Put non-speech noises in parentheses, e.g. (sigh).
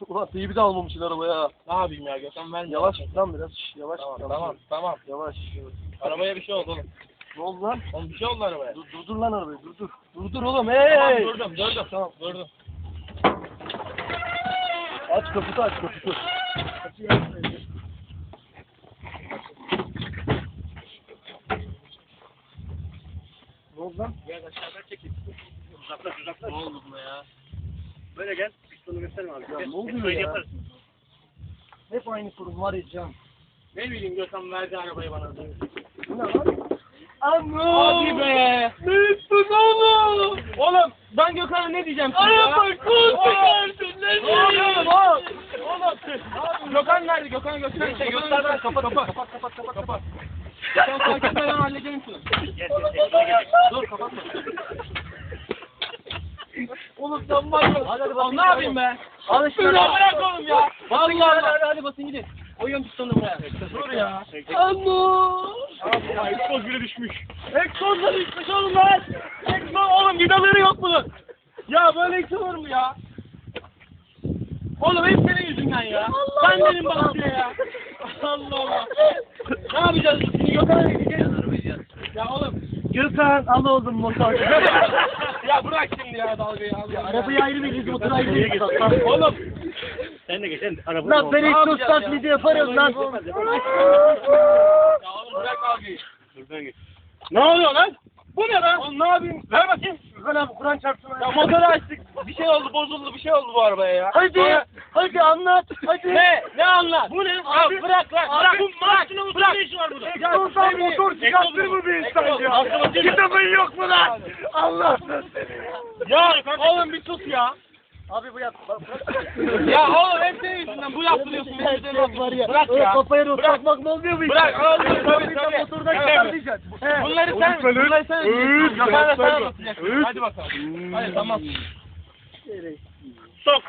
(laughs) Ulan teybi de almamışsın arabaya. Ne yapayım ya Gökhan ben Yavaş git lan biraz. şş, Yavaş Tamam git lan. tamam tamam. Yavaş. Arabaya bir şey oldu oğlum. Ne oldu lan? Oğlum bir şey oldu arabaya. Dur, durdur lan arabayı durdur. Durdur oğlum hey. Tamam durdum durdum. Tamam. Durdum. Aç kaputu aç kaputu. Ne oldu lan? Gel aşağıdan çekil. Uzaklaş uzaklaş. Ne oldu buna ya? Böyle gel. Pistonu gösterme abi. Ya ne oluyor ya? yaparız. Hep aynı sorun var ya Can. Ne bileyim Gökhan verdi arabayı bana. Bu ne lan? Anne. Hadi be. Ne istiyorsun oğlum? Oğlum ben Gökhan'a ne diyeceğim şimdi ya? Araba kurtularsın ne Oğlum oğlum. Oğlum. Gökhan nerede? Gökhan'ı göster. Şey, göster lan, kapat, kapat, kapat, kapat, kapat. Sen fark etme ben halledeceğim şunu. Gel gel. Gel. Dur kapatma. Var ya. Hadi hadi Oğlum ne yapayım be? Al işte. Dur ya bırak oğlum ya. Basın Vallahi hadi hadi hadi basın gidin. Koyuyorum pistonu buraya. Dur ya. Anne. Egzoz bile düşmüş. Egzozla düşmüş oğlum lan. Egzoz oğlum vidaları yok bunun. Ya böyle egzoz olur mu ya? Oğlum hep senin yüzünden ya. Sen benim bana ya. Allah Allah. ne yapacağız şimdi Gökhan'a gideceğiz. Ya oğlum. Gökhan al oğlum motor. (laughs) Ya bırak şimdi ya dalgayı. Ya. Arabayı ayrı veririz motoru ayrı veririz. Oğlum. Sen de geç. Sen araba. Lan ben yapacağız taklidi ya? yaparız lan. Ya oğlum bırak dalgayı. Buradan geç. Ne oluyor lan? Bu ne lan? Oğlum ne yapayım? Ver bakayım. Gökhan abi Kur'an çarpsın. Ya motoru açtık. Bir şey oldu bozuldu bir şey oldu bu arabaya ya. Hadi. Hadi anlat. Hadi. Ne? Ne anlat? Bu ne? Abi- ya bırak lan. Abi- bırak. Bu bırak. Makine bırak. ne işi var burada? Egzozdan motor çıkartır mı bir insan ya? Kitabın yok mu lan? Allah'ın seni. Ya oğlum bir sus ya. Abi bu yap. Ya oğlum hep senin yüzünden bu yaptırıyorsun. benim yüzümden var ya. Bırak ya. Kafaya Bırak. takmak ne oluyor bu iş? Bırak, al, tabii, Tabii Evet. çıkartacaksın. Bunları sen, bunları sen anlatacaksın. Hadi bakalım. Hadi tamam. Sok.